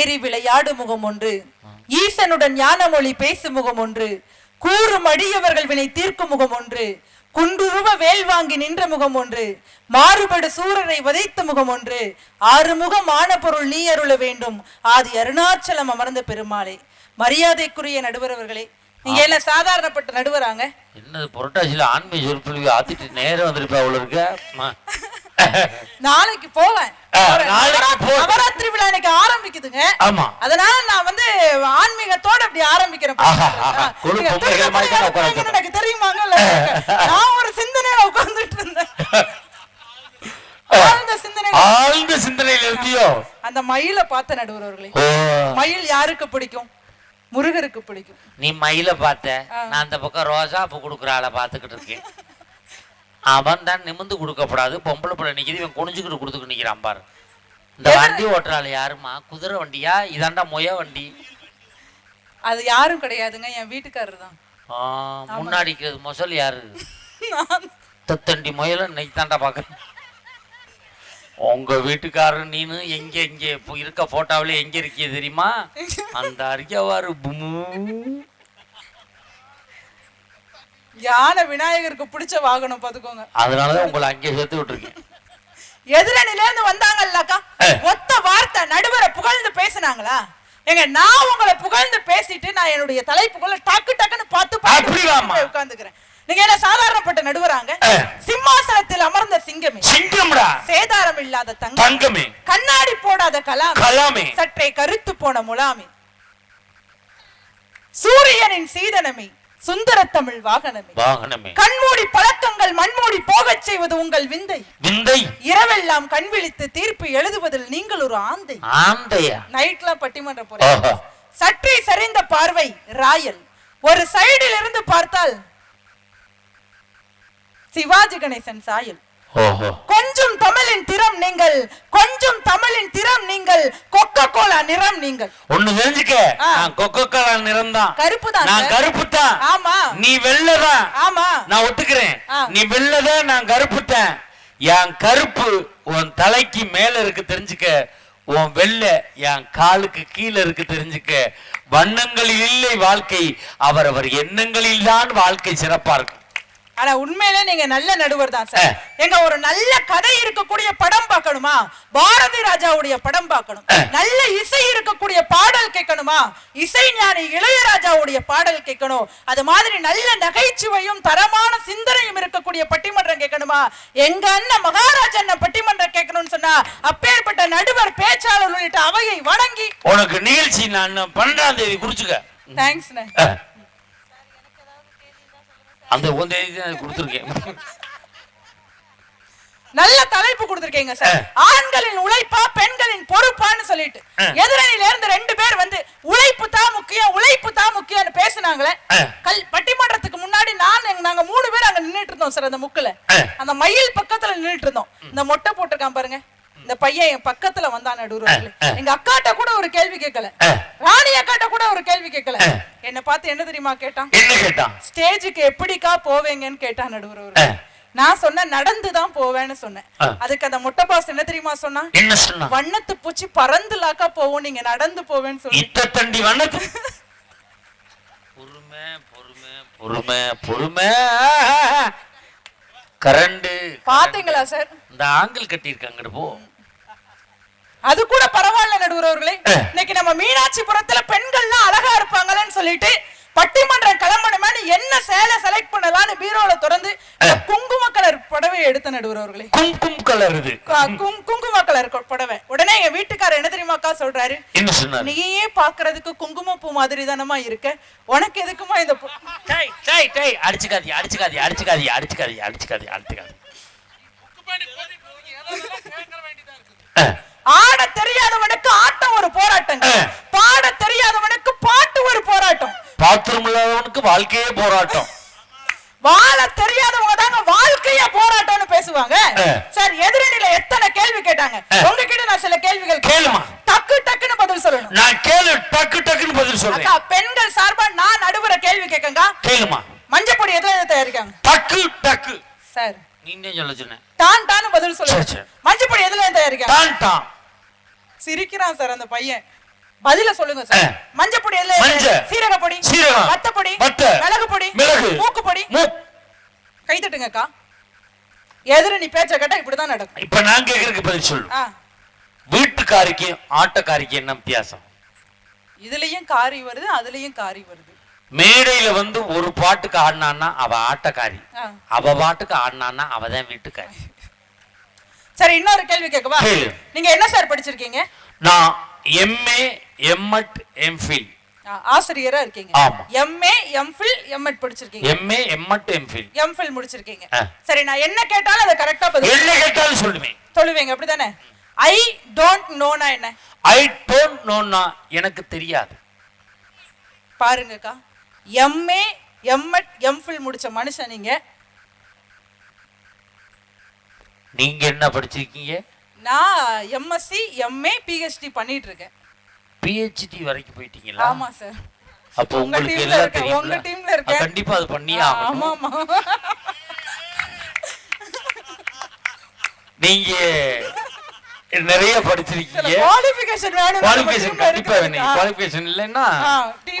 ஏறி விளையாடு முகம் ஒன்று. ஈசனுடன் ஞான மொழி பேசும் முகம் ஒன்று. கூறும் அடியவர்கள் வினை தீர்க்கும் முகம் ஒன்று. குன்றுருவ வேல் வாங்கி நின்ற முகம் ஒன்று. மாறுபடு சூரரை வதைத்த முகம் ஒன்று. ஆறுமுகம் ஆன பொருள் நீ அருள வேண்டும். ஆதி அருணாச்சலம் அமர்ந்த பெருமாளே. மரியாதைக்குரிய நடுவர் அவர்களே நீங்க என்ன சாதாரணப்பட்ட நடுவராங்க? என்னது புரட்டாசியில ஆன்மீக சொற்பொழிவு ஆத்திட்டு நேரம் வந்திருப்பா அவ்வளோ இருக்க. நாளைக்கு போவேன். நவராத்திரி விழா ஆரம்பிக்குதுங்க. ஆமா. அதனால நான் வந்து ஆன்மீகத்தோட அப்படி ஆரம்பிக்கிறேன். எனக்கு தெரியுமாங்க நான் ஒரு சிந்தனையில உட்கார்ந்துட்டு இருந்தேன். ஆழ்ந்த சிந்தனை ஆழ்ந்த சிந்தனையில இருந்தியோ அந்த மயிலை பார்த்த நடுவர்களே மயில் யாருக்கு பிடிக்கும்? முருகருக்கு பிடிக்கும். நீ மயில பார்த்த. நான் அந்த பக்கம் ரோஜா பூ கொடுக்குற ஆளை பார்த்துக்கிட்டு இருக்கேன். அவன் தான் நிமிந்து கொடுக்கப்படாது. பொம்பளை பிள்ளை நிக்குது இவன் குனிஞ்சுக்கிட்டு கொடுத்துக்கிட்டு நிக்கிறான் பாரு. இந்த வண்டி ஓட்டுற ஆளு யாருமா குதிரை வண்டியா? இதாண்டா முய வண்டி. அது யாரும் கிடையாதுங்க என் வீட்டுக்காரர் தான் ஆ, முன்னாடி மொசல் யாரு? தத்தண்டி முயல இன்னைக்கு தாண்டா பார்க்குறேன். உங்க வீட்டுக்காரர் நீனு எங்க எங்க இப்போ இருக்க போட்டோவில எங்க இருக்கிய தெரியுமா? அந்த அறிக்கவாரு புமு. யானை விநாயகருக்கு பிடிச்ச வாகனம் பாத்துக்கோங்க அதனாலதான் உங்களை அங்கே சேர்த்து விட்டுருக்கேன். எதிரணில இருந்து வந்தாங்கல்லக்கா. ஒத்த வார்த்தை நடுவரை புகழ்ந்து பேசுனாங்களா? எங்க நான் உங்களை புகழ்ந்து பேசிட்டு நான் என்னுடைய தலைப்புக்குள்ள டக்கு டக்குன்னு பார்த்து வாம்மா. உட்கார்ந்துக்கிறேன் நீங்க என்ன சாதாரணப்பட்ட நடுவராங்க. சிம்மாசனத்தில் அமர்ந்த சிங்கமே. சிங்கம்டா. சேதாரம் இல்லாத தங்கம். தங்கமே. கண்ணாடி போடாத கலாம். கலாமே. சற்றே கருத்து போன முலாமே. சூரியனின் சீதனமே. சுந்தர தமிழ் வாகனமே. வாகனமே. கண்மூடி பழக்கங்கள் மண்மூடி போகச் செய்வது உங்கள் விந்தை. விந்தை. இரவெல்லாம் கண் விழித்து தீர்ப்பு எழுதுவதில் நீங்கள் ஒரு ஆந்தை. ஆந்தையா? நைட்லாம் பட்டிமன்ற ஓஹோ. சற்றே சரிந்த பார்வை ராயல். ஒரு சைடில் இருந்து பார்த்தால் சிவாஜி கணேசன் சாயல். கொஞ்சம் தமிழின் திறம் நீங்கள் கொஞ்சம் தமிழின் திறம் நீங்கள் கொக்கோ கோலா நிறம் நீங்கள். ஒண்ணு தெரிஞ்சுக்க. நான் கொக்கோ கோலா நிறம்தான். கருப்பு தான் நான். கருப்பு தான் ஆமா. நீ வெள்ளதான். ஆமா. நான் ஒத்துக்கிறேன். நீ வெள்ளதான் நான் கருப்புட்டேன் என் கருப்பு உன் தலைக்கு மேல இருக்கு தெரிஞ்சுக்க. உன் வெள்ளை என் காலுக்கு கீழே இருக்கு தெரிஞ்சுக்க. வண்ணங்களில் இல்லை வாழ்க்கை. அவரவர் எண்ணங்களில் தான் வாழ்க்கை சிறப்பா இருக்கும். ஆனா உண்மையிலே நீங்க நல்ல நடுவர் தான் சார். எங்க ஒரு நல்ல கதை இருக்கக்கூடிய படம் பார்க்கணுமா? பாரதி ராஜாவுடைய படம் பார்க்கணும். நல்ல இசை இருக்கக்கூடிய பாடல் கேட்கணுமா? இசை ஞானி இளையராஜாவுடைய பாடல் கேட்கணும். அது மாதிரி நல்ல நகைச்சுவையும் தரமான சிந்தனையும் இருக்கக்கூடிய பட்டிமன்றம் கேட்கணுமா? எங்க அண்ணன் மகாராஜா அண்ணன் பட்டிமன்றம் கேட்கணும்னு சொன்னா அப்பேற்பட்ட நடுவர் பேச்சாளர் உள்ளிட்ட அவையை வணங்கி உனக்கு நிகழ்ச்சி நான் பன்னெண்டாம் தேதி குறிச்சுக்க. தேங்க்ஸ். அந்த ஒன் தேதி தான் கொடுத்துருக்கேன். நல்ல தலைப்பு கொடுத்திருக்கீங்க சார். ஆண்களின் உழைப்பா பெண்களின் பொறுப்பான்னு சொல்லிட்டு எதிரணியில இருந்து ரெண்டு பேர் வந்து உழைப்பு தான் முக்கியம் உழைப்பு தான் முக்கியம்னு பேசுனாங்களே. கல் பட்டிமன்றத்துக்கு முன்னாடி நான் நாங்க மூணு பேர் அங்க நின்னுட்டு இருந்தோம் சார் அந்த முக்குல. அந்த மயில் பக்கத்துல நின்னுட்டு இருந்தோம். இந்த மொட்டை போட்டிருக்கான் பாருங்க. இந்த பையன் என் பக்கத்துல வந்தான் நடுவுல எங்க அக்காட்ட கூட ஒரு கேள்வி கேட்கல ராணி அக்காட்ட கூட ஒரு கேள்வி கேட்கல என்ன பார்த்து என்ன தெரியுமா கேட்டான்? என்ன கேட்டான்? ஸ்டேஜுக்கு எப்படிக்கா போவேங்கன்னு கேட்டான் நடுவர் நான் சொன்னேன் நடந்து தான் போவேன்னு சொன்னேன். அதுக்கு அந்த முட்டை பாஸ் என்ன தெரியுமா சொன்னா? என்ன சொன்னா? வண்ணத்து பூச்சி பறந்துலாக்கா போவோம் நீங்க நடந்து போவேன்னு தண்டி வண்ணத்து பொறுமை பொறுமை பொறுமை பொறுமை. கரண்டு. பாத்தீங்களா சார்? இந்த ஆங்கிள் கட்டியிருக்காங்க போ. அது கூட பரவாயில்ல நடுவர் அவர்களே இன்னைக்கு நம்ம மீனாட்சிபுரத்துல பெண்கள்லாம் அழகா இருப்பாங்களேன்னு சொல்லிட்டு பட்டிமன்றம் கிளம்பணுமேனு என்ன சேலை செலக்ட் பண்ணலாம்னு பீரோல திறந்து குங்கும கலர் புடவை எடுத்த நடுவர் அவர்களே கும்கும் கலர் இது. குங்கும கலர் புடவை. உடனே எங்க வீட்டுக்காரர் என்ன தெரியுமாக்கா சொல்றாரு? நீயே பாக்குறதுக்கு குங்குமப்பூ மாதிரி தானமா இருக்க. உனக்கு எதுக்குமா இந்த பூ- அடிச்சுக்காதி அடிச்சுக்காதி அடிச்சுக்காதி அடிச்சுக்காதி அடிச்சுக்காதி அடிச்சுக்காதி அஹ், ஆட தெரியாதவனுக்கு ஆட்டம் பாட தெரியாதவனுக்கு பாட்டு ஒரு போராட்டம். பாத்ரூம் இல்லாதவனுக்கு வாழ்க்கையே போராட்டம். வாழ தெரியாதவங்க தாங்க வாழ்க்கைய போராட்டம்னு பேசுவாங்க. சார் எதிரணியில எத்தனை கேள்வி கேட்டாங்க? உங்ககிட்ட நான் சில கேள்விகள் கேளுமா. டக்கு டக்குன்னு பதில் சொல்லணும். நான் கேளு டக்கு டக்குன்னு பதில் சொல்றேன். அக்கா பெண்கள் சார்பா நான் நடுவர கேள்வி கேட்கங்க. கேளுமா. மஞ்சப்பொடி எதுல இருந்து தயாரிக்காங்க டக்கு டக்கு. சார். நீனே சொல்ல சொன்னேன். தான் தான் பதில். சொல்லுங்க. மஞ்சப்பொடி எதுல தயாரிக்காங்க டான் டான். சிரிக்கிறான் சார் அந்த பையன். பதில சொல்லுங்க சார். மஞ்சள் பொடி மஞ்ச. சீரக பொடி சீரகம். வத்த பொடி வத்த. மிளகு பொடி மிளகு. மூக்கு பொடி கை தட்டுங்கக்கா எதிர நீ பேச்ச கேட்டா இப்படிதான் நடக்கும் இப்ப நான் கேக்குறதுக்கு பதில் சொல்லு ஆ, வீட்டுக்காரிக்கும் ஆட்டக்காரிக்கும் என்ன வித்தியாசம் இதுலயும் காரி வருது அதுலயும் காரி வருது மேடையில வந்து ஒரு பாட்டுக்கு ஆடினான்னா அவ ஆட்டக்காரி. அவ பாட்டுக்கு ஆடினான்னா அவ தான் வீட்டுக்காரி சரி இன்னொரு கேள்வி கேட்கவா. நீங்க என்ன சார் படிச்சிருக்கீங்க நான் எம்ஏ எம்எட் எம்ஃபில் ஆசிரியரா இருக்கீங்க. எம்ஏ எம்ஃபில் எம்எட் படிச்சிருக்கீங்க. எம்ஏ எம்எட் எம்ஃபில் எம்ஃபில் முடிச்சிருக்கீங்க. சரி நான் என்ன கேட்டாலும் அதை கரெக்டா பதில் என்ன கேட்டாலும் சொல்லுவேன். சொல்லுவீங்க அப்படிதானே? ஐ டோன்ட் நோனா என்ன? ஐ டோன்ட் நோன்னா எனக்கு தெரியாது. பாருங்கக்கா. எம்ஏ எம்எட் எம்ஃபில் முடிச்ச மனுஷன் நீங்க. நீங்க என்ன படிச்சிருக்கீங்க? நான் எம்எஸ்சி எம்ஏ பிஹெச்டி பண்ணிட்டு இருக்கேன். பிஹெச்டி வரைக்கும் போயிட்டீங்களா? ஆமா சார் அப்போ உங்க உங்களுக்கு எல்லாம் தெரியும் உங்க teamல இருக்கேன். கண்டிப்பா அது பண்ணியே ஆமா ஆகணும். ஆமா நீங்க நிறைய படிச்சிருக்கீங்க. குவாலிஃபிகேஷன் வேணும் குவாலிஃபிகேஷன் கண்டிப்பா வேணும். குவாலிஃபிகேஷன் இல்லைன்னா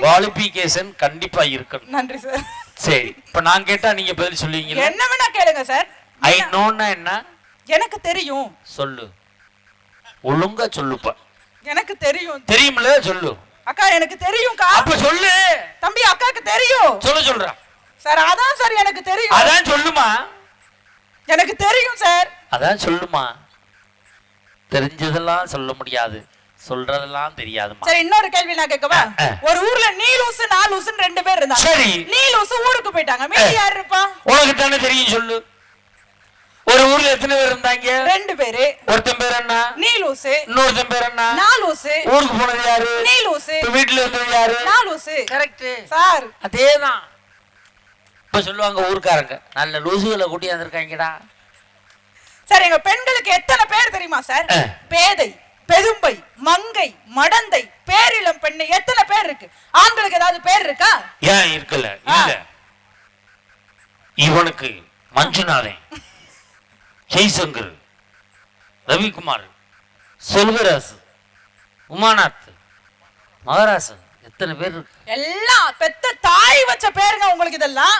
குவாலிஃபிகேஷன் கண்டிப்பா இருக்கணும். நன்றி சார் சரி இப்ப நான் கேட்டா நீங்க பதில் சொல்லுவீங்களா? என்ன வேணா கேளுங்க சார் ஐ நோன்னா என்ன? எனக்கு தெரியும். சொல்லு. ஒழுங்கா சொல்லுப்பா. எனக்கு தெரியும். தெரியுமில்ல சொல்லு. அக்கா எனக்கு தெரியும்க்கா அப்ப சொல்லு. தம்பி அக்காக்கு தெரியும். சொல்ல சொல்றேன் சார் அதான் சார் எனக்கு தெரியும். அதான் சொல்லுமா. எனக்கு தெரியும் சார். அதான் சொல்லுமா. தெரிஞ்சதெல்லாம் சொல்ல முடியாது. சொல்றதெல்லாம் தெரியாதுமா. சரி இன்னொரு கேள்வி நான் கேட்கவா. ஒரு ஊர்ல நீ லூசு நான் லூசுன்னு ரெண்டு பேர் இருந்தாங்க. சரி. நீ லூசு ஊருக்கு போயிட்டாங்க. மீதி யார் இருப்பா? உனக்கு தானே தெரியும் சொல்லு. ஒரு ஊர்ல எத்தனை பேர் இருந்தாங்க? ரெண்டு பேரு. ஒருத்தன் லூசு இன்னொருத்தன் பேர் என்ன? நான் லூசு ஊருக்கு போனது யாரு? நீ லூசு வீட்டுல இருந்தது யாரு? நான் லூசு கரெக்ட் சார். அதேதான். இப்ப சொல்லுவாங்க ஊர்க்காரங்க. நல்ல லூசுகளை கூட்டி வந்திருக்காங்கடா. சார் எங்க பெண்களுக்கு எத்தனை பேர் தெரியுமா சார். பேதை பெரும்பை மங்கை மடந்தை பேரிளம் பெண்ணு எத்தனை பேர் இருக்கு? ஆண்களுக்கு ஏதாவது பேர் இருக்கா? ஏன் இருக்கல? இல்ல. இவனுக்கு மஞ்சுநாதன் ஜெய்சங்கர் ரவிக்குமார். செல்வராசு உமாநாத் மகாராசன் எத்தனை பேர் இருக்கு? எல்லாம் பெத்த தாய் வச்ச பேருங்க உங்களுக்கு இதெல்லாம்.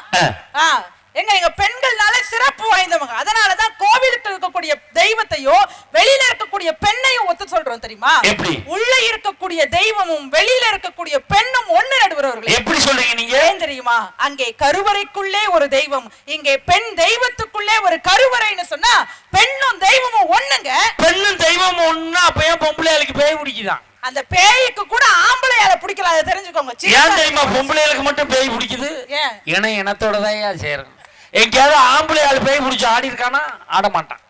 எங்க எங்க பெண்கள்னால சிறப்பு வாய்ந்தவங்க. அதனாலதான் கோவிலுக்கு இருக்கக்கூடிய தெய்வத்தையோ வெளியில இருக்கக்கூடிய பெண்ணையும் ஒத்து சொல்றோம் தெரியுமா? எப்படி? உள்ள இருக்கக்கூடிய தெய்வமும் வெளியில இருக்கக்கூடிய பெண்ணும் ஒண்ணு நடுவரவர்களே. எப்படி சொல்றீங்க நீங்க? ஏன் தெரியுமா? அங்கே கருவறைக்குள்ளே ஒரு தெய்வம் இங்கே பெண் தெய்வத்துக்குள்ளே ஒரு கருவறைன்னு சொன்னா பெண்ணும் தெய்வமும் ஒண்ணுங்க. பெண்ணும் தெய்வம் ஒண்ணா அப்ப ஏன் பொம்பளையாளுக்கு பேய் பிடிக்குதான்? அந்த பேய்க்கு கூட ஆம்பளையால பிடிக்கல அதை தெரிஞ்சுக்கோங்க. ஏன் தெரியுமா? பொம்பளைகளுக்கு மட்டும் பேய் பிடிக்குது? ஏன்? இனத்தோட தான் சேரும். எங்கேயாவது ஆம்பளை ஆள் பேய் பிடிச்சி ஆடி இருக்கானா? ஆட மாட்டான்.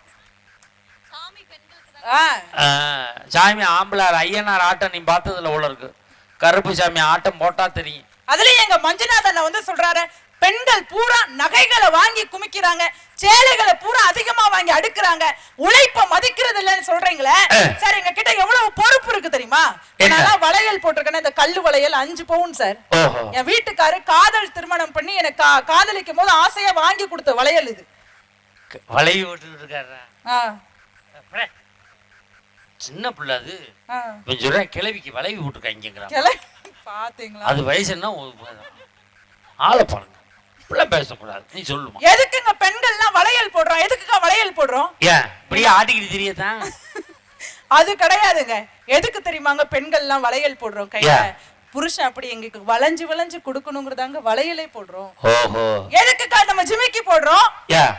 சாமி ஆம்பளை ஐயனார் ஆட்டம் நீ பார்த்ததுல உள்ள இருக்கு? கருப்பு சாமி ஆட்டம் போட்டா தெரியும். அதுலயும் எங்க மஞ்சுநாதன் வந்து சொல்றாரு பெண்கள் பூரா நகைகளை வாங்கி குமிக்கிறாங்க சேலைகளை பூரா அதிகமா வாங்கி அடுக்குறாங்க. உழைப்ப மதிக்கிறது இல்லைன்னு சொல்றீங்களே சார் எங்க கிட்ட எவ்வளவு பொறுப்பு இருக்கு தெரியுமா? நான் வளையல் போட்டிருக்கேன் இந்த கல்லு வளையல் அஞ்சு பவுன் சார். என் வீட்டுக்காரு காதல் திருமணம் பண்ணி எனக்கு காதலிக்கும் போது ஆசையா வாங்கி கொடுத்த வளையல் இது. வளைய விட்டுட்டு இருக்காரா ஆ, அப்புறம் சின்ன பிள்ளை அது. சொல்றேன் கிளவிக்கு வளைவி பாத்தீங்களா? அது வயசு என்ன ஆளை பாருங்க. இப்படிலாம் பேசக்கூடாது. நீ சொல்லுமா. எதுக்குங்க பெண்கள்லாம் வளையல் போடுறோம்? எதுக்குங்க வளையல் போடுறோம்? ஏன் இப்படியே ஆட்டிக்கிட்டு தெரியத்தான் அது கிடையாதுங்க. எதுக்கு தெரியுமாங்க பெண்கள்லாம் வளையல் போடுறோம் கையில? புருஷன் அப்படி எங்களுக்கு வளைஞ்சு வளைஞ்சு கொடுக்கணுங்கிறதாங்க வளையலே போடுறோம். எதுக்குக்கா நம்ம ஜிமிக்கி போடுறோம்?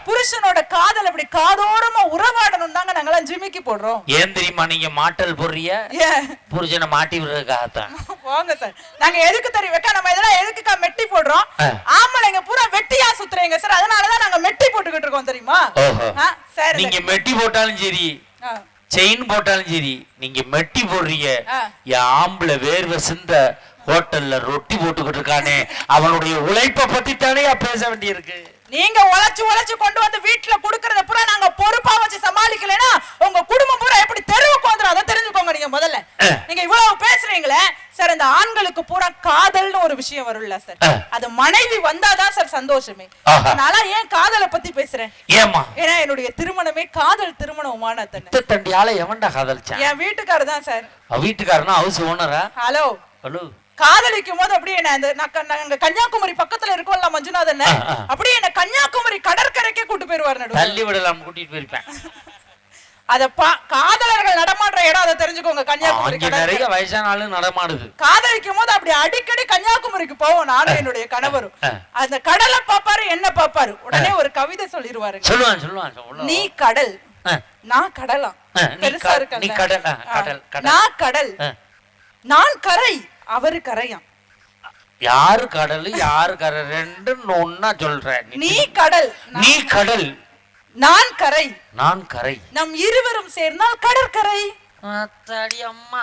புருஷனோட காதல் அப்படி காதோரமா உறவாடணும் தாங்க நாங்கெல்லாம் ஜிமிக்கி போடுறோம். ஏன் தெரியுமா நீங்க மாட்டல் போடுறிய புருஷனை மாட்டி விடுறதுக்காகத்தான். வாங்க சார். நாங்க எதுக்கு தெரியும்? வைக்கா நம்ம இதெல்லாம் எதுக்குக்கா மெட்டி போடுறோம். ஆம்பளைங்க பூரா வெட்டியா சுத்துறீங்க சார். அதனாலதான் நாங்க மெட்டி போட்டுக்கிட்டு இருக்கோம் தெரியுமா? சார் நீங்க மெட்டி போட்டாலும் சரி. செயின் போட்டாலும் சரி நீங்க மெட்டி போடுறீங்க. என் ஆம்பளை வேர்வை சிந்த ஹோட்டல்ல ரொட்டி போட்டுக்கிட்டு இருக்கானே அவனுடைய உழைப்ப பத்தி தானே பேச வேண்டியிருக்கு நீங்க உழைச்சு உழைச்சு கொண்டு வந்து வீட்டுல குடுக்கறத பூரா நாங்க பொறுப்பா வச்சு சமாளிக்கலைன்னா உங்க குடும்பம் பூரா எப்படி தெருவுக்கு வந்துரும்? அதை தெரிஞ்சுக்கோங்க நீங்க முதல்ல. நீங்க இவ்வளவு பேசுறீங்களே சார் இந்த ஆண்களுக்கு பூரா காதல்னு ஒரு விஷயம் வரும்ல சார். அது மனைவி வந்தாதான் சார் சந்தோஷமே. நான் ஏன் காதலை பத்தி பேசுறேன்? ஏமா ஏன்னா என்னுடைய திருமணமே காதல் திருமணமான தன்னை தண்டியால எவன்டா காதலிச்சான்? என் வீட்டுக்காரர் தான் சார் வீட்டுக்காரனா ஹவுஸ் ஓனரா ஹலோ ஹலோ காதலிக்கும் போது அப்படியே என்ன கன்னியாகுமரி பக்கத்துல இருக்கோம்ல மஞ்சுநாதன். அப்படியே என்ன கன்னியாகுமரி கடற்கரைக்கே கூட்டு போயிருவாரு தள்ளி விடலாம் கூட்டிட்டு போயிருப்பேன் அத காதலர்கள் நடமாடுற இடம் அதை தெரிஞ்சுக்கோங்க கன்னியாகுமரி நிறைய வயசான ஆளு நடமாடுது காதலிக்கும் போது அப்படி அடிக்கடி கன்னியாகுமரிக்கு போவோம் நானும் என்னுடைய கணவரும். அந்த கடலை பாப்பாரு என்ன பாப்பாரு உடனே ஒரு கவிதை சொல்லிருவாருங்க சொல்லுவான் சொல்லுவான். நீ கடல் நான் கடலாம் பெருசா க- இருக்கல்ல? நீ கடல், ஆ, ஆ. கடல், கடல். நான் கடல். நான் கரை அவரு கரையான். யாரு கடல்? யாரு கடல் ரெண்டு ஒன்னா சொல்ற நீ கடல். நீ கடல். நான் கரை. நான் கரை. நம் இருவரும் சேர்ந்தால் கடற்கரை. அம்மா.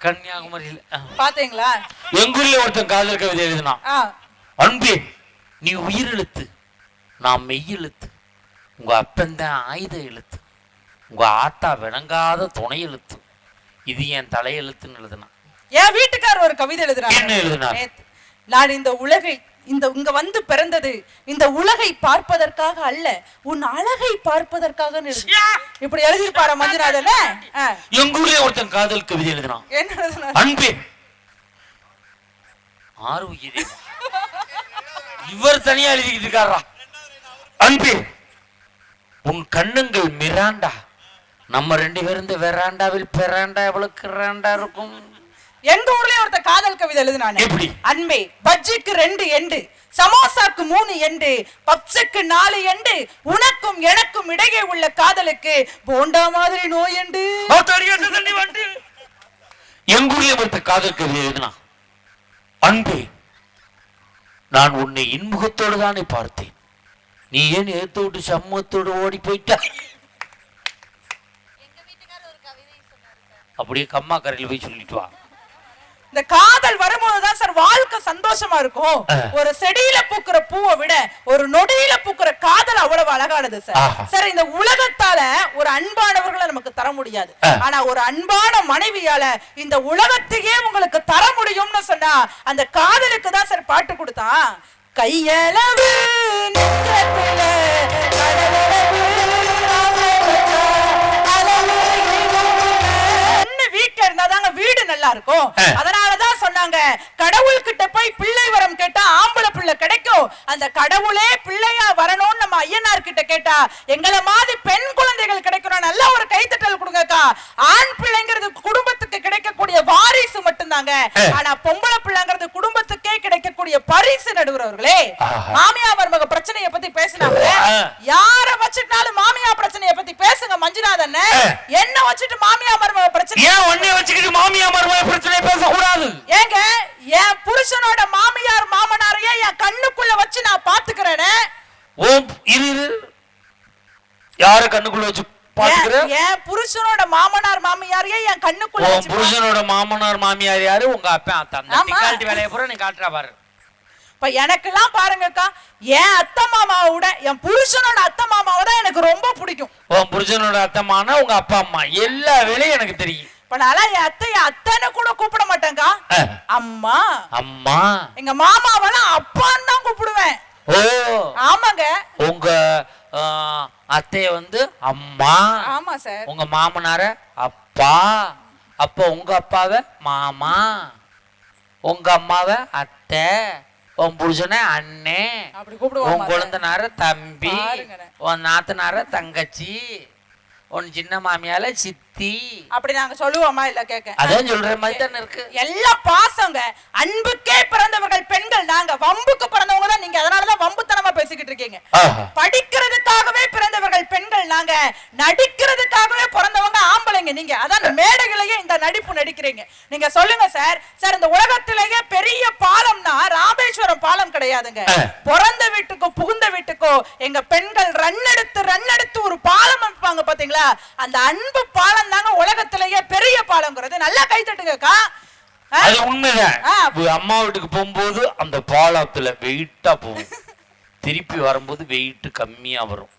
கன்னியாகுமரியில். பாத்தீங்களா? எங்கூர்ல ஒருத்தன் காதல் கவிதை எழுதினான் ஆ. அன்பே நீ உயிரெழுத்து நான் மெய்யெழுத்து உங்க அப்பன் தான் ஆயுத எழுத்து. உங்க ஆத்தா விளங்காத துணை எழுத்து. இது என் தலையெழுத்துன்னு எழுதுனான் என் வீட்டுக்காரர் ஒரு கவிதை எழுதினார்? நான் இந்த உலகை இந்த இங்க வந்து பிறந்தது இந்த உலகை பார்ப்பதற்காக அல்ல உன் அழகை பார்ப்பதற்காக இப்படி எழுதியிருப்பாரு மஞ்சுநாதன்? ஆ. எங்கூர்ல ஒருத்தன் காதல் கவிதை எழுதினான் என்ன எழுதுனாரு? அன்பே. ஆறு இவர் தனியா எழுதிக்கிட்டு இருக்காரா? அன்பே. உன் கண்ணுங்கள் மிராண்டா. நம்ம ரெண்டு பேரும் இந்த வெராண்டாவில் பெராண்டா எவ்வளவு கிராண்டா இருக்கும். எங்க ஊர்லயே ஒருத்த காதல் கவிதை எழுதுனானே எப்படி? அன்பே பஜ்ஜிக்கு ரெண்டு எண்டு சமோசாக்கு மூணு எண்டு பப்ஸுக்கு நாலு எண்டு உனக்கும் எனக்கும் இடையே உள்ள காதலுக்கு போண்டா மாதிரி நோய் எண்டு. எங்கூர்ல ஒருத்தன் காதல் கவிதை எழுதினான் அன்பே நான் உன்னை இன்முகத்தோடு தானே பார்த்தேன். நீ ஏன் ஏத்து விட்டு சம்மத்தோடு ஓடி போயிட்டா அப்படியே கம்மா கரையில் போய் சொல்லிட்டு வா இந்த காதல் வரும்போதுதான் சார் வாழ்க்கை சந்தோஷமா இருக்கும். ஒரு செடியில பூக்குற பூவை விட ஒரு நொடியில பூக்குற காதல் அவ்வளவு அழகானது சார். சார் இந்த உலகத்தால ஒரு அன்பானவர்களை நமக்கு தர முடியாது. ஆனா ஒரு அன்பான மனைவியால இந்த உலகத்தையே உங்களுக்கு தர முடியும்னு சொன்னா அந்த காதலுக்கு தான் சார் பாட்டு கொடுத்தான் கையளவு நெஞ்சத்துல கடலளவு இருந்தாதாங்க வீடு நல்லா இருக்கும். அதனாலதான் சொன்னாங்க கடவுள் கிட்ட போய் பிள்ளை வரம் கேட்டா ஆம்பளை பிள்ளை கிடைக்கும். அந்த கடவுளே பிள்ளையா வரணும்னு நம்ம ஐயனார் கிட்ட கேட்டா எங்கள மாதிரி பெண் குழந்தைகள் கிடைக்கணும் நல்ல ஒரு கைத்தட்டல் கொடுங்கக்கா. ஆண் பிள்ளைங்கிறது குடும்பத்துக்கு கிடைக்கக்கூடிய வாரிசு மட்டும்தாங்க. ஆனா பொம்பளை பிள்ளைங்கிறது குடும்பத்துக்கே கிடைக்கக்கூடிய பரிசு நடுவுறவர்களே. மாமியா மருமக பிரச்சனைய பத்தி பேசினாங்க. யார வச்சுட்டாலும் மாமியா பிரச்சனைய பத்தி பேசுங்க மஞ்சுநாதன். என்ன வச்சுட்டு மாமியா மருமக பிரச்சனை? ஏன் உன்னை வச்சுக்கிட்டு மாமியா மருமக பிரச்சனை பேசக்கூடாது? ஏங்க என் புருஷனோட மாமியார் மாமனாரையே என் கண்ணுக்குள்ள வச்சு நான் பாத்துக்கிறேனே ஓம் இரு இரு. யார கண்ணுக்குள்ள வச்சு பாத்துக்கிற என் புருஷனோட மாமனார் மாமியாரையே என் கண்ணுக்குள்ள உன் வச்சு பா- புருஷனோட மாமனார் மாமியார் யாரு? உங்க அப்பா அந்த ஆமா. வேலையை பூரா நீ காட்டுறா பாரு. இப்ப எனக்கெல்லாம் பாருங்கக்கா என் அத்தை மாமாவை விட என் புருஷனோட அத்தை மாமாவை தான் எனக்கு ரொம்ப பிடிக்கும். உன் புருஷனோட அத்தம்மானா உங்க அப்பா அம்மா. எல்லா வேலையும் எனக்கு தெரியும். இப்ப என் அத்தைய அத்தைன்னு கூட கூப்பிட மாட்டேங்க்கா அஹ், அம்மா. அம்மா. எங்க மாமாவெல்லாம் அப்பான்னு தான் கூப்பிடுவேன். ஓ. ஆமாங்க. உங்க அத்தைய வந்து அம்மா. ஆமா சார். உங்க மாமனார அப்பா. அப்போ உங்க அப்பாவை மாமா. உங்க அம்மாவை அத்தை. உன் புருஷனை அண்ணே. உன் குழந்தனார தம்பி. உன் நாத்தனார தங்கச்சி. உன் சின்ன மாமியால சித்தி. அப்படி நாங்க சொல்லுவோமா இல்ல கேக்க? அதான் சொல்ற மாதிரி தானே இருக்கு. எல்லாம் பாசங்க அன்புக்கே பிறந்தவர்கள் பெண்கள் நாங்க வம்புக்கு பிறந்தவங்க தான் நீங்க. அதனாலதான் வம்புத்தனமா பேசிக்கிட்டு இருக்கீங்க. படிக்கிறதுக்காகவே பிறந்தவர்கள் பெண்கள் நாங்க. நடிக்கிறதுக்காகவே பிறந்தவங்க ஆம்பளைங்க நீங்க. அதான் மேடைகளையே இந்த நடிப்பு நடிக்கிறீங்க. நீங்க சொல்லுங்க சார். சார் இந்த உலகத்திலேயே பெரிய பாலம்னா ராமேஸ்வரம் பாலம் கிடையாதுங்க. பிறந்த வீட்டுக்கோ புகுந்த வீட்டுக்கோ எங்க பெண்கள் ரன் எடுத்து ரன் எடுத்து ஒரு அமைப்பாங்க பாத்தீங்களா? அந்த அன்பு பாலம் தாங்க உலகத்திலேயே பெரிய பாலம்ங்கிறது நல்லா கை தட்டுங்கக்கா? அது உண்மைதான். அம்மா வீட்டுக்கு போகும்போது அந்த பாலத்துல வெயிட்டா போகும். திருப்பி வரும்போது வெயிட் கம்மியா வரும்.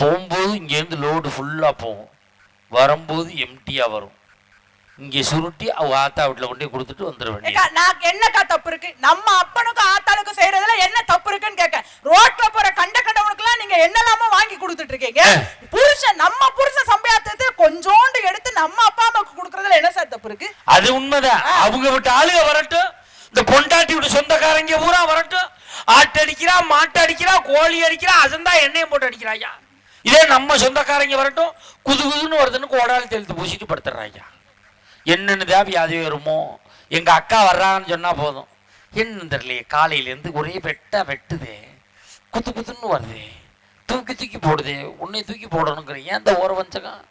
போகும்போது இங்கேருந்து லோடு ஃபுல்லா போகும். வரும்போது எம்டியா வரும். இங்கே சுருட்டி அவ ஆத்தா வீட்டுல கொண்டு கொடுத்துட்டு வந்துட வேண்டியது. ஏக்கா, நான் என்னக்கா தப்பு இருக்கு? நம்ம அப்பனுக்கும் ஆத்தாளுக்கும் செய்யறதுல என்ன தப்பு இருக்குன்னு கேட்க ரோட்ல போற கண்ட கண்டவனுக்குலாம் நீங்க என்னெல்லாமோ வாங்கி கொடுத்துட்டு இருக்கீங்க. புருஷன் நம்ம புருஷன் சம்பாத்தியத்தை கொஞ்சோண்டு எடுத்து நம்ம அப்பா அம்மாவுக்கு கொடுக்கறதுல என்ன சார் தப்பு இருக்கு? அது உண்மைதான். அவங்க விட்டு ஆளுக வரட்டும். இந்த பொண்டாட்டி விட்டு சொந்தக்காரங்க பூரா வரட்டும். ஆட்டு அடிக்கிறா மாட்டு அடிக்கிறா கோழி அடிக்கிறா அசந்தா எண்ணெயை போட்டு அடிக்கிறாயா இதே நம்ம சொந்தக்காரங்க வரட்டும். குது குதுன்னு வருதுன்னு கோடாலி தெளித்து பூசிட்டு படுத்துறாயா என்னன்னு தான் வியாதி வருமோ? எங்க அக்கா வர்றாங்கன்னு சொன்னா போதும். என்னன்னு தெரியலையே காலையில இருந்து ஒரே வெட்டா வெட்டுதே. குத்து குத்துன்னு வருதே. தூக்கி தூக்கி போடுதே. உன்னை தூக்கி போடணுங்கிற ஏன் இந்த ஓர வஞ்சகம்?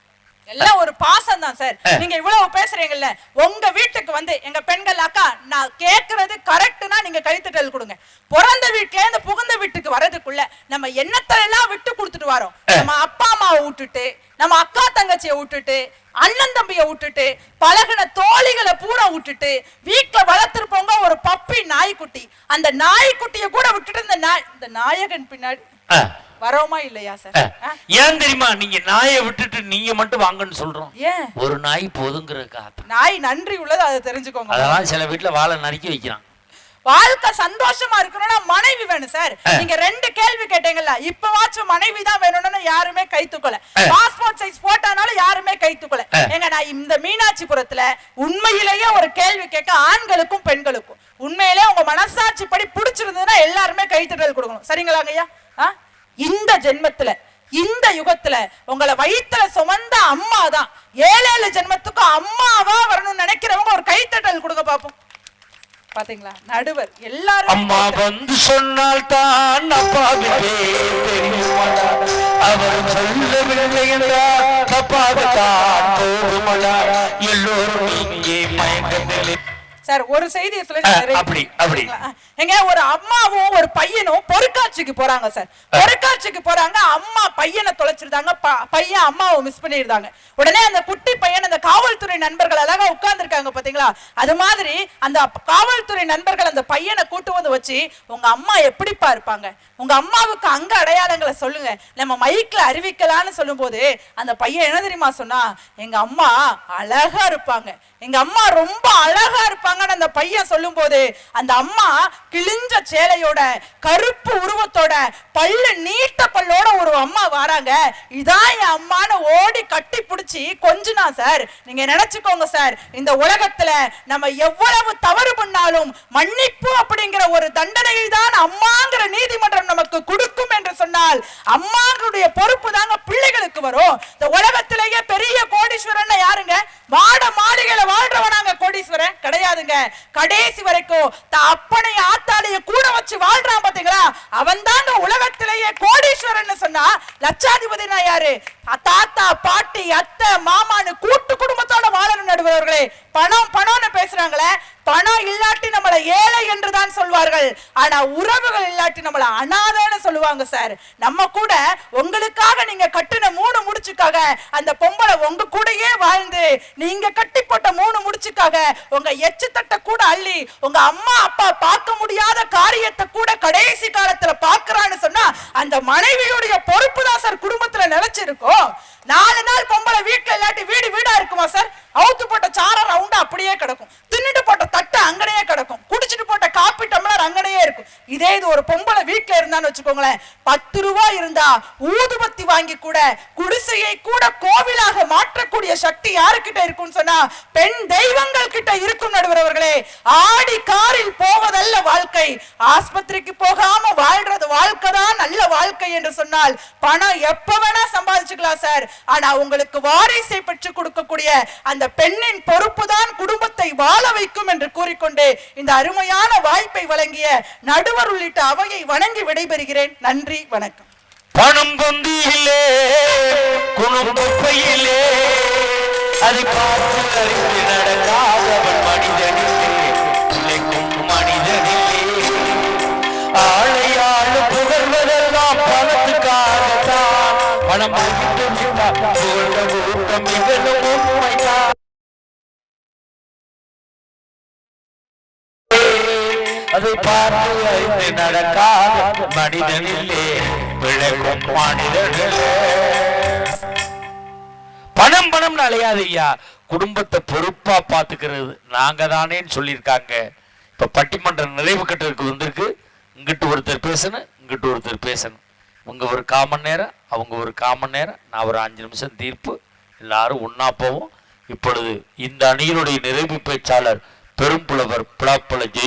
எல்லாம் ஒரு பாசம் தான் சார் நீங்க இவ்வளவு பேசுறீங்கல்ல உங்க வீட்டுக்கு வந்து எங்க பெண்கள் அக்கா நான் கேக்குறது கரெக்ட்னா நீங்க கைத்தட்டல் கொடுங்க. பிறந்த வீட்டுல இருந்து புகுந்த வீட்டுக்கு வர்றதுக்குள்ள நம்ம என்னத்தை எல்லாம் விட்டு கொடுத்துட்டு வரோம்? நம்ம அப்பா அம்மாவை விட்டுட்டு நம்ம அக்கா தங்கச்சியை விட்டுட்டு அண்ணன் தம்பியை விட்டுட்டு பழகின தோழிகளை பூரா விட்டுட்டு வீட்டுல வளர்த்திருப்பவங்க ஒரு பப்பி நாய்க்குட்டி. அந்த நாய்க்குட்டியை கூட விட்டுட்டு இந்த நாய் இந்த நாயகன் பின்னாடி. வரோமா இல்லையா சார்? ஏன் தெரியுமா நீங்க நாயை விட்டுட்டு நீங்க மட்டும் வாங்கன்னு சொல்றோம்? ஏன்? ஒரு நாய் போதுங்கிற காத்து நாய் நன்றி உள்ளது அதை தெரிஞ்சுக்கோங்க. அதெல்லாம் சில வீட்டுல வாழை நறுக்கி வைக்கிறான். வாழ்க்கை சந்தோஷமா இருக்கணும்னா மனைவி வேணும் சார். நீங்க ரெண்டு கேள்வி கேட்டீங்கல்ல இப்பவாச்சும் மனைவி தான் வேணும்னு யாருமே கை தூக்கல. பாஸ்போர்ட் சைஸ் போட்டானாலும் யாருமே கை தூக்கல. ஏங்க நான் இந்த மீனாட்சிபுரத்துல உண்மையிலேயே ஒரு கேள்வி கேட்க ஆண்களுக்கும் பெண்களுக்கும். உண்மையிலே உங்க மனசாட்சி படி பிடிச்சிருந்ததுன்னா எல்லாருமே கைத்தட்டல் கொடுக்கணும். சரிங்களாங்க ஐயா? இந்த ஜென்மத்துல இந்த யுகத்துல உங்களை வயித்துல சுமந்த அம்மா தான் ஏழு ஏழு ஜென்மத்துக்கும் அம்மாவா வரணும்னு நினைக்கிறவங்க ஒரு கைத்தட்டல் கொடுங்க பாப்போம். பாத்தீங்களா? நடுவர் எல்லாரும் அம்மா வந்து சொன்னால் தான் அப்பாவுக்கே தெரியுமடா அவர் சொல்லவில்லை என்றால் அப்பாவுக்குத்தான் போகுமடா எல்லோரும் இங்கே மயக்கத்திலே சார் ஒரு செய்தியை சொல்லி அப்படி, அப்படி. எங்க ஒரு அம்மாவும் ஒரு பையனும் பொருட்காட்சிக்கு போறாங்க சார். பொருட்காட்சிக்கு போறாங்க அம்மா பையனை தொலைச்சிருந்தாங்க பையன் அம்மாவை மிஸ் பண்ணிருந்தாங்க உடனே அந்த குட்டி பையன் அந்த காவல்துறை நண்பர்கள் அழகா உட்கார்ந்துருக்காங்க பாத்தீங்களா? அது மாதிரி அந்த காவல்துறை நண்பர்கள் அந்த பையனை கூட்டு வந்து வச்சு உங்க அம்மா எப்படிப்பா இருப்பாங்க? உங்க அம்மாவுக்கு அங்க அடையாளங்களை சொல்லுங்க. நம்ம மைக்ல அறிவிக்கலாம்னு சொல்லும்போது அந்த பையன் என்ன தெரியுமா சொன்னா எங்க அம்மா அழகா இருப்பாங்க. எங்க அம்மா ரொம்ப அழகா இருப்பாங்கன்னு அந்த பையன் சொல்லும் போது அந்த அம்மா கிழிஞ்ச சேலையோட கருப்பு உருவத்தோட பல்லு நீட்ட பல்லோட ஒரு அம்மா வராங்க. இதான் என் அம்மான்னு ஓடி கட்டி பிடிச்சி கொஞ்சினா சார் நீங்க நினைச்சுக்கோங்க சார் இந்த உலகத்துல நம்ம எவ்வளவு தவறு பண்ணாலும் மன்னிப்பு அப்படிங்கிற ஒரு தண்டனையை தான் அம்மாங்கிற நீதிமன்றம் நமக்கு கொடுக்கும் என்று சொன்னால் அம்மாங்களுடைய பொறுப்பு தாங்க பிள்ளைகளுக்கு வரும். இந்த உலகத்திலேயே பெரிய கோடீஸ்வரன் யாருங்க? வாட மாட கோடீஸ்வரன் கடைசி வரைக்கும் தான் அப்பனை ஆத்தாளைய கூட வச்சு வாழ்றான் பாத்தீங்களா? அவன் தாங்க உலகத்திலேயே கோடீஸ்வரன் சொன்னா லட்சாதிபதினா யாரு? தாத்தா பாட்டி அத்தை மாமான்னு கூட்டு குடும்பத்தோட வாழணும் நடுவர்களே. பணம் பணம்னு பேசுறாங்களே. பணம் இல்லாட்டி நம்மளை ஏழை என்று தான் சொல்வார்கள். ஆனா உறவுகள் இல்லாட்டி நம்மளை அனாதைன்னு சொல்லுவாங்க சார். நம்ம கூட உங்களுக்காக நீங்க கட்டின அந்த பொம்பளை உங்க கூடயே வாழ்ந்து நீங்க கட்டி போட்ட மூணு முடிச்சுக்காக உங்க எச்சு தட்டை கூட அள்ளி உங்க அம்மா அப்பா பார்க்க முடியாத காரியத்தை கூட கடைசி காலத்துல பாக்குறான்னு சொன்னா அந்த மனைவியுடைய பொறுப்பு தான் சார் குடும்பத்துல நிலைச்சிருக்கும் நாலு நாள் பொம்பளை வீட்டுல இல்லாட்டி வீடு வீடா இருக்குமா சார்? அவுத்து போட்ட சாரம் ரவுண்டா அப்படியே கிடக்கும். தின்னுட்டு போட்ட தட்டு அங்கனையே கிடக்கும். குடிச்சிட்டு போட்ட காப்பி டம்ளர் அங்கனையே இருக்கும். இதே இது ஒரு பொம்பளை வீட்டுல இருந்தான்னு வச்சுக்கோங்களேன். பத்து ரூபாய் இருந்தா ஊதுபத்தி வாங்கி கூட குடிசையை கூட கோவிலாக மாற்றக்கூடிய சக்தி யாருக்கிட்ட இருக்கும்னு சொன்னா பெண் தெய்வங்கள் கிட்ட இருக்கும் நடுவர் அவர்களே ஆடி காரில் போவதல்ல வாழ்க்கை. ஆஸ்பத்திரிக்கு போகாம வாழ் வாழ்க்கை தான் நல்ல வாழ்க்கை என்று சொன்னால் பணம் எப்ப வேணா சம்பாதிச்சுக்கலாம் சார் ஆனா உங்களுக்கு வாரிசை பெற்று கொடுக்கக்கூடிய அந்த பெண்ணின் பொறுப்பு தான் குடும்பத்தை வாழ வைக்கும் என்று கூறிக்கொண்டு இந்த அருமையான வாய்ப்பை வழங்கிய நடுவர் உள்ளிட்ட அவையை வணங்கி விடைபெறுகிறேன். நன்றி வணக்கம். பணம் பொந்தியிலே குணம் அதை பார்த்து அறிந்து நடக்காதவன் மனிதனில்லை மனிதனில்லை ஆளை பணத்துக்காகத்தான் பணம் அதை பார்த்து அறிந்து நடக்காத. மனிதனிலே விளக்கும் மனிதனிலே பணம் பணம்னு அலையாது ஐயா. குடும்பத்தை பொறுப்பா பாத்துக்கிறது நாங்க தானேன்னு சொல்லியிருக்காங்க. இப்ப பட்டிமன்றம் நிறைவு கட்டுறதுக்கு வந்திருக்கு. இங்கிட்டு ஒருத்தர் பேசணும் இங்கிட்டு ஒருத்தர் பேசணும். உங்க ஒரு காமன் நேரம். அவங்க ஒரு காமன் நேரம். நான் ஒரு அஞ்சு நிமிஷம் தீர்ப்பு. எல்லாரும் ஒண்ணா போவோம். இப்பொழுது இந்த அணியினுடைய நிறைவு பேச்சாளர் பெரும்புலவர் பிளாப்பல ஜெய்